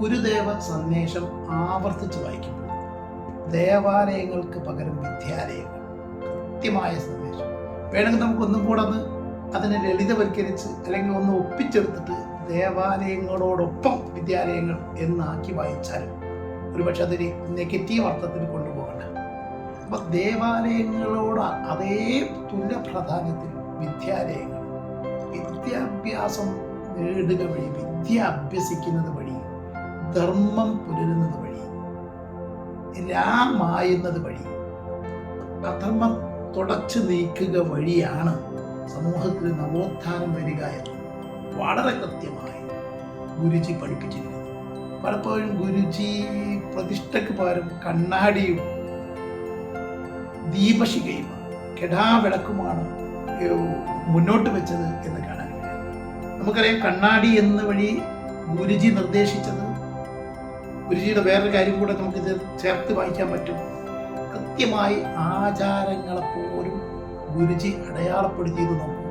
ഗുരുദേവ സന്ദേശം ആവർത്തിച്ച് വായിക്കുമ്പോൾ ദേവാലയങ്ങൾക്ക് പകരം വിദ്യാലയങ്ങൾ. കൃത്യമായ സന്ദേശം. വേണമെങ്കിൽ നമുക്കൊന്നും കൂടെ അത് അതിനെ ലളിതവൽക്കരിച്ച് അല്ലെങ്കിൽ ഒന്ന് ഒപ്പിച്ചെടുത്തിട്ട് ദേവാലയങ്ങളോടൊപ്പം വിദ്യാലയങ്ങൾ എന്നാക്കി വായിച്ചാലും ഒരുപക്ഷെ അതൊരു നെഗറ്റീവ് അർത്ഥത്തിൽ കൊണ്ടുപോകണ്ട. അപ്പം ദേവാലയങ്ങളോട് അതേ തുല്യ പ്രാധാന്യത്തിൽ വിദ്യാലയങ്ങൾ വിദ്യാഭ്യാസം നേടുക വഴി വിദ്യ അഭ്യസിക്കുന്നത് വഴി ധർമ്മം പുലരുന്നത് വഴി രാമായുന്നത് വഴി അധർമ്മം തുടച്ചു നീക്കുക വഴിയാണ് സമൂഹത്തിൽ നവോത്ഥാനം വരിക എന്ന് വളരെ കൃത്യമായി ഗുരുജി പഠിപ്പിച്ചിരിക്കുന്നു. പലപ്പോഴും ഗുരുജി പ്രതിഷ്ഠയ്ക്ക് പകരം കണ്ണാടിയും ദീപശികയും കെടാവിളക്കുമാണ് മുന്നോട്ട് വെച്ചത് എന്ന് കാണാൻ കഴിയും നമുക്കറിയാം കണ്ണാടി എന്ന വഴി ഗുരുജി നിർദ്ദേശിച്ചത് ഗുരുജിയുടെ വേറൊരു കാര്യം കൂടെ നമുക്ക് ചേർത്ത് വായിക്കാൻ പറ്റും. കൃത്യമായി ആചാരങ്ങളെ പോലും ഗുരുജി അടയാളപ്പെടുത്തിയത് നോക്കും.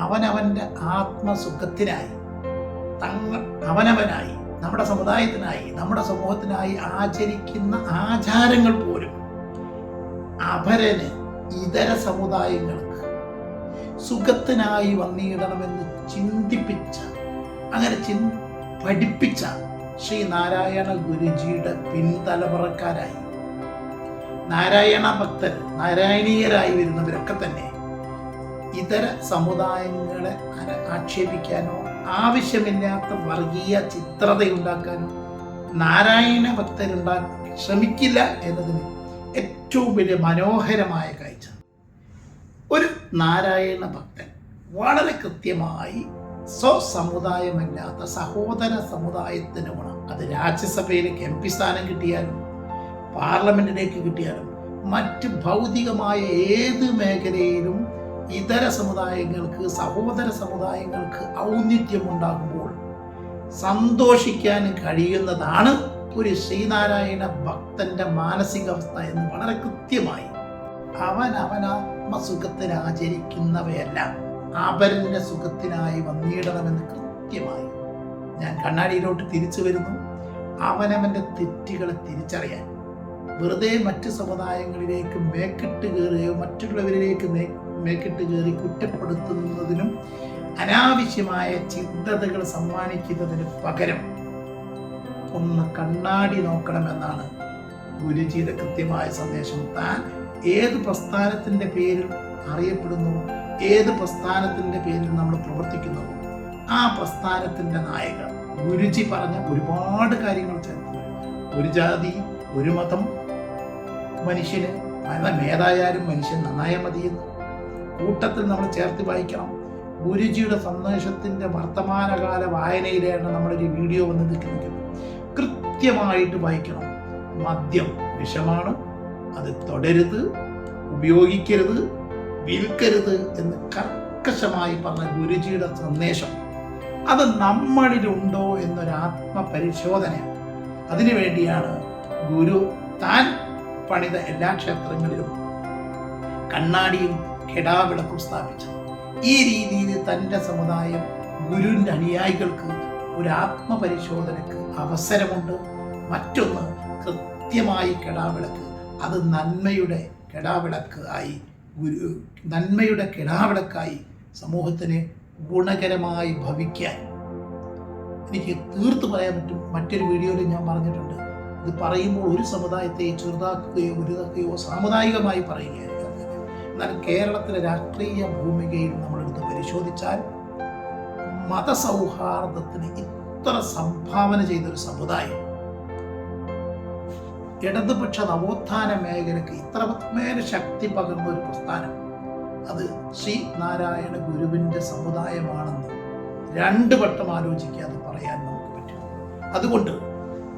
അവനവന്റെ ആത്മസുഖത്തിനായി തങ്ങ അവനവനായി നമ്മുടെ സമുദായത്തിനായി നമ്മുടെ സമൂഹത്തിനായി ആചരിക്കുന്ന ആചാരങ്ങൾ പോലും അപരന് ഇതര സമുദായങ്ങൾക്ക് സുഖത്തിനായി വന്നിടണമെന്ന് ചിന്തിപ്പിച്ച അങ്ങനെ ചിന് പഠിപ്പിച്ച ശ്രീ നാരായണ ഗുരുജിയുടെ പിൻതലമുറക്കാരായി. നാരായണ ഭക്തർ നാരായണീയരായി വരുന്നവരൊക്കെ തന്നെ ഇതര സമുദായങ്ങളെ ആക്ഷേപിക്കാനോ ആവശ്യമില്ലാത്ത വർഗീയ ചിത്രതയുണ്ടാക്കാനോ നാരായണ ഭക്തരുണ്ടാ ശ്രമിക്കില്ല എന്നതിന് ഏറ്റവും വലിയ മനോഹരമായ കാഴ്ച. ഒരു നാരായണ ഭക്തൻ വളരെ കൃത്യമായി സ്വസമുദായമല്ലാത്ത സഹോദര സമുദായത്തിന് ഗുണം. അത് രാജ്യസഭയിലേക്ക് എം പി സ്ഥാനം കിട്ടിയാലും പാർലമെന്റിലേക്ക് കിട്ടിയാലും മറ്റ് ഭൗതികമായ ഏത് മേഖലയിലും ഇതര സമുദായങ്ങൾക്ക് സഹോദര സമുദായങ്ങൾക്ക് ഔന്നിത്യം ഉണ്ടാകുമ്പോൾ സന്തോഷിക്കാൻ കഴിയുന്നതാണ് ഒരു ശ്രീനാരായണ ഭക്തന്റെ മാനസികാവസ്ഥ എന്ന് വളരെ കൃത്യമായി അവൻ അവനാത്മസുഖത്തിൽ ആചരിക്കുന്നവയെല്ലാം അപരന്റെ സുഖത്തിനായി വന്നിടണമെന്ന് കൃത്യമായി ഞാൻ കണ്ണാടിയിലോട്ട് തിരിച്ചു വരുന്നു. അവനവന്റെ തെറ്റുകളെ തിരിച്ചറിയാൻ വെറുതെ മറ്റ് സമുദായങ്ങളിലേക്ക് മേക്കിട്ട് കയറുകയോ മറ്റുള്ളവരിലേക്ക് മേക്കിട്ട് കയറി കുറ്റപ്പെടുത്തുന്നതിനും അനാവശ്യമായ ചിന്തതകൾ സമ്മാനിക്കുന്നതിന് പകരം ഒന്ന് കണ്ണാടി നോക്കണമെന്നാണ് ഗുരുജിയുടെ കൃത്യമായ സന്ദേശം. താൻ ഏത് പ്രസ്ഥാനത്തിന്റെ പേരിൽ അറിയപ്പെടുന്നു? ഏത് പ്രസ്ഥാനത്തിന്റെ പേരിൽ നമ്മൾ പ്രവർത്തിക്കുന്നു? ആ പ്രസ്ഥാനത്തിന്റെ നായകർ ഗുരുജി പറഞ്ഞ ഒരുപാട് കാര്യങ്ങൾ ചേർത്ത് ഒരു ജാതി ഒരു മതം മനുഷ്യന്. ഏതായാലും മനുഷ്യൻ നന്നായാൽ മതിയെന്ന്. കൂട്ടത്തിൽ നമ്മൾ ചേർത്ത് വായിക്കണം. ഗുരുജിയുടെ സന്ദേശത്തിന്റെ വർത്തമാനകാല വായനയിലാണ് നമ്മളൊരു വീഡിയോ വന്ന് നിൽക്കുന്നത്. കൃത്യമായിട്ട് വായിക്കണം. മദ്യം വിഷമാണ്. അത് തുടരുത്. ഉപയോഗിക്കരുത്. വിൽക്കരുത് എന്ന് കർക്കശമായി പറഞ്ഞ ഗുരുജിയുടെ സന്ദേശം. അത് നമ്മളിലുണ്ടോ എന്നൊരു ആത്മപരിശോധന അതിനുവേണ്ടിയാണ് ഗുരു താൻ പണിത എല്ലാ ക്ഷേത്രങ്ങളിലും കണ്ണാടിയും കെടാവിളക്കും സ്ഥാപിച്ചത്. ഈ രീതിയിൽ തന്റെ സമുദായം ഗുരുവിന്റെ അനുയായികൾക്ക് ഒരു ആത്മപരിശോധനക്ക് അവസരമുണ്ട്. മറ്റൊന്ന് കൃത്യമായി കെടാവിളക്ക്. അത് നന്മയുടെ കെടാവിളക്ക് ആയി ഗുരു നന്മയുടെ കിടാവിളക്കായി സമൂഹത്തിന് ഗുണകരമായി ഭവിക്കാൻ. എനിക്ക് തീർത്ത് പറയാൻ പറ്റും. മറ്റൊരു വീഡിയോയിൽ ഞാൻ പറഞ്ഞിട്ടുണ്ട്. ഇത് പറയുമ്പോൾ ഒരു സമുദായത്തെ ചെറുതാക്കുകയോ വലുതാക്കുകയോ സാമുദായികമായി പറയുകയാണ്. എന്നാൽ കേരളത്തിലെ രാഷ്ട്രീയ ഭൂമികയിൽ നമ്മളെടുത്ത് പരിശോധിച്ചാൽ മതസൗഹാർദ്ദത്തിന് ഇത്ര സംഭാവന ചെയ്തൊരു സമുദായം ഇടതുപക്ഷ നവോത്ഥാന മേഖലയ്ക്ക് ഇത്രമേൽ ശക്തി പകർന്ന ഒരു പ്രസ്ഥാനം അത് ശ്രീ നാരായണ ഗുരുവിന്റെ സമുദായമാണെന്ന് രണ്ട് വട്ടം ആലോചിക്കാതെ പറയാൻ നമുക്ക് പറ്റും. അതുകൊണ്ട്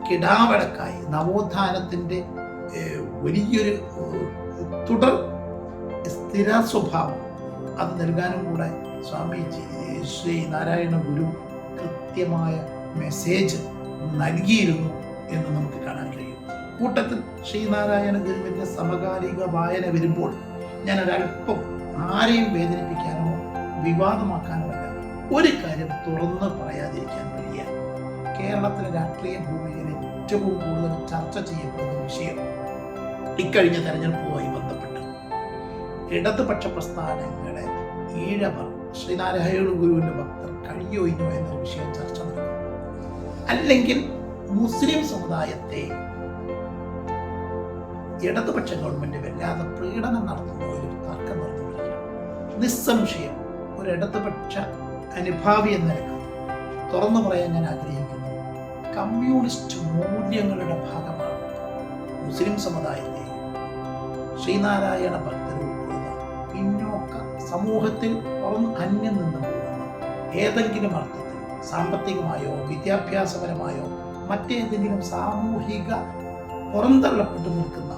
കിടാവടക്കായി നവോത്ഥാനത്തിന്റെ വലിയൊരു തുടർ സ്ഥിര സ്വഭാവം അത് നൽകാനും കൂടെ സ്വാമി ശ്രീ നാരായണ ഗുരു കൃത്യമായ മെസ്സേജ് നൽകിയിരുന്നു എന്ന് നമുക്ക് കാണാൻ കഴിയും. കൂട്ടത്തിൽ ശ്രീനാരായണ ഗുരുവിന്റെ സമകാലിക വായന വരുമ്പോൾ ഞാൻ ഒരല്പം ആരെയും വേദനിപ്പിക്കാനോ വിവാദമാക്കാനോ അല്ല ഒരു കാര്യം തുറന്ന് പറയാതിരിക്കാൻ വയ്യ. കേരളത്തിലെ രാഷ്ട്രീയ ഭൂമിയിൽ ഏറ്റവും കൂടുതൽ ചർച്ച ചെയ്യപ്പെടുന്ന വിഷയം ഇക്കഴിഞ്ഞ തെരഞ്ഞെടുപ്പുമായി ബന്ധപ്പെട്ട്. ഇടതുപക്ഷ പ്രസ്ഥാനങ്ങളെ ഈഴവർ ശ്രീനാരായണ ഗുരുവിന്റെ ഭക്തർ കഴിയൊഴിഞ്ഞോ എന്ന വിഷയം ചർച്ച നടക്കും. അല്ലെങ്കിൽ മുസ്ലിം സമുദായത്തെ ഇടതുപക്ഷ ഗവൺമെന്റ് വല്ലാതെ പ്രീണനം നടത്തുന്ന ഒരു തർക്കം നടന്നുകൊണ്ടിരിക്കുകയാണ് നിസ്സംശയം ഒരു ഇടതുപക്ഷ അനുഭാവി എന്ന നിലയ്ക്ക് തുറന്നു പറയാൻ ഞാൻ ആഗ്രഹിക്കുന്നു. കമ്മ്യൂണിസ്റ്റ് മൂല്യങ്ങളുടെ ഭാഗമാണ് മുസ്ലിം സമുദായത്തെ ശ്രീനാരായണ ഭക്തർ പിന്നോക്ക സമൂഹത്തിൽ അന്യം നിന്ന് പോകുന്ന ഏതെങ്കിലും അർത്ഥത്തിൽ സാമ്പത്തികമായോ വിദ്യാഭ്യാസപരമായോ മറ്റേതെങ്കിലും സാമൂഹിക പുറന്തള്ളപ്പെട്ടു നിൽക്കുന്ന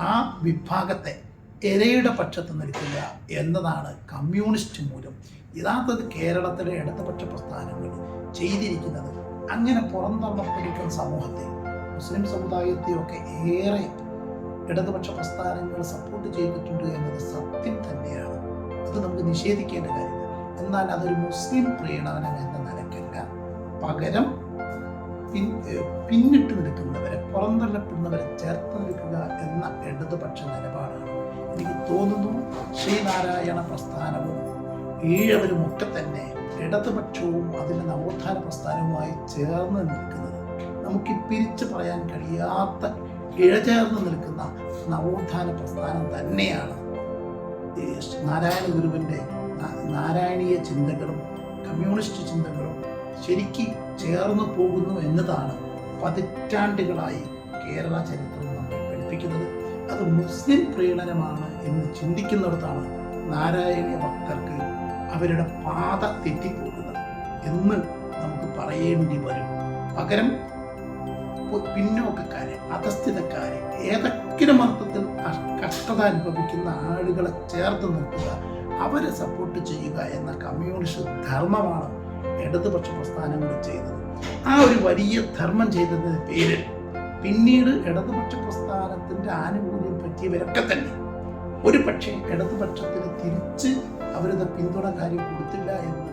ആ വിഭാഗത്തെ എരയുടെ പക്ഷത്ത് നിൽക്കില്ല എന്നതാണ് കമ്മ്യൂണിസ്റ്റ് മൂലം യഥാർത്ഥത്തിൽ കേരളത്തിലെ ഇടതുപക്ഷ പ്രസ്ഥാനങ്ങൾ ചെയ്തിരിക്കുന്നത്. അങ്ങനെ പുറന്തള്ളപ്പെട്ടിരിക്കുന്ന സമൂഹത്തെ മുസ്ലിം സമുദായത്തെയൊക്കെ ഏറെ ഇടതുപക്ഷ പ്രസ്ഥാനങ്ങൾ സപ്പോർട്ട് ചെയ്തിട്ടുണ്ട് എന്നത് സത്യം തന്നെയാണ്. അത് നമുക്ക് നിഷേധിക്കേണ്ട കാര്യമില്ല. എന്നാൽ അതൊരു മുസ്ലിം പ്രീണനം എന്ന നിലയ്ക്കല്ല. പകരം പിൻ പിന്നിട്ട് നിൽക്കുന്നവരെ പുറന്തള്ളപ്പെടുന്നവരെ ചേർത്ത് നിൽക്കുക എന്ന ഇടതുപക്ഷ നിലപാടാണ് എനിക്ക് തോന്നുന്നു. ശ്രീനാരായണ പ്രസ്ഥാനവും ഈഴവരും ഒക്കെ തന്നെ ഇടതുപക്ഷവും അതിന്റെ നവോത്ഥാന പ്രസ്ഥാനവുമായി ചേർന്ന് നിൽക്കുന്നത് നമുക്ക് പിരിച്ചു പറയാൻ കഴിയാത്ത ഇഴചേർന്ന് നിൽക്കുന്ന നവോത്ഥാന പ്രസ്ഥാനം തന്നെയാണ്. നാരായണ ഗുരുവിന്റെ നാരായണീയ ചിന്തകളും കമ്മ്യൂണിസ്റ്റ് ചിന്തകളും ശരിക്ക് ചേർന്ന് പോകുന്നു എന്നതാണ് പതിറ്റാണ്ടുകളായി കേരള ചരിത്രം നമ്മെ പഠിപ്പിക്കുന്നത്. അത് മുസ്ലിം പ്രീണനമാണ് എന്ന് ചിന്തിക്കുന്നിടത്താണ് നാരായണീയ ഭക്തർക്ക് അവരുടെ പാത തെറ്റിപ്പോകുന്നത് എന്ന് നമുക്ക് പറയേണ്ടി വരും. പകരം പിന്നോക്കക്കാരെ അധസ്ഥിതക്കാരെ ഏതെങ്കിലും അർത്ഥത്തിൽ കഷ്- കഷ്ടത അനുഭവിക്കുന്ന ആളുകളെ ചേർത്ത് നിർത്തുക അവരെ സപ്പോർട്ട് ചെയ്യുക എന്ന കമ്മ്യൂണിസ്റ്റ് ധർമ്മമാണ് ഇടതുപക്ഷ പ്രസ്ഥാനങ്ങൾ ചെയ്തത്. ആ ഒരു വലിയ ധർമ്മം ചെയ്തതിന് പേരിൽ പിന്നീട് ഇടതുപക്ഷ പ്രസ്ഥാനത്തിന്റെ ആനുകൂല്യം പറ്റിയവരൊക്കെ തന്നെ. ഒരു പക്ഷേ ഇടതുപക്ഷത്തിന് തിരിച്ച് അവരത് പിന്തുണ കാര്യം കൊടുത്തില്ല എന്ന്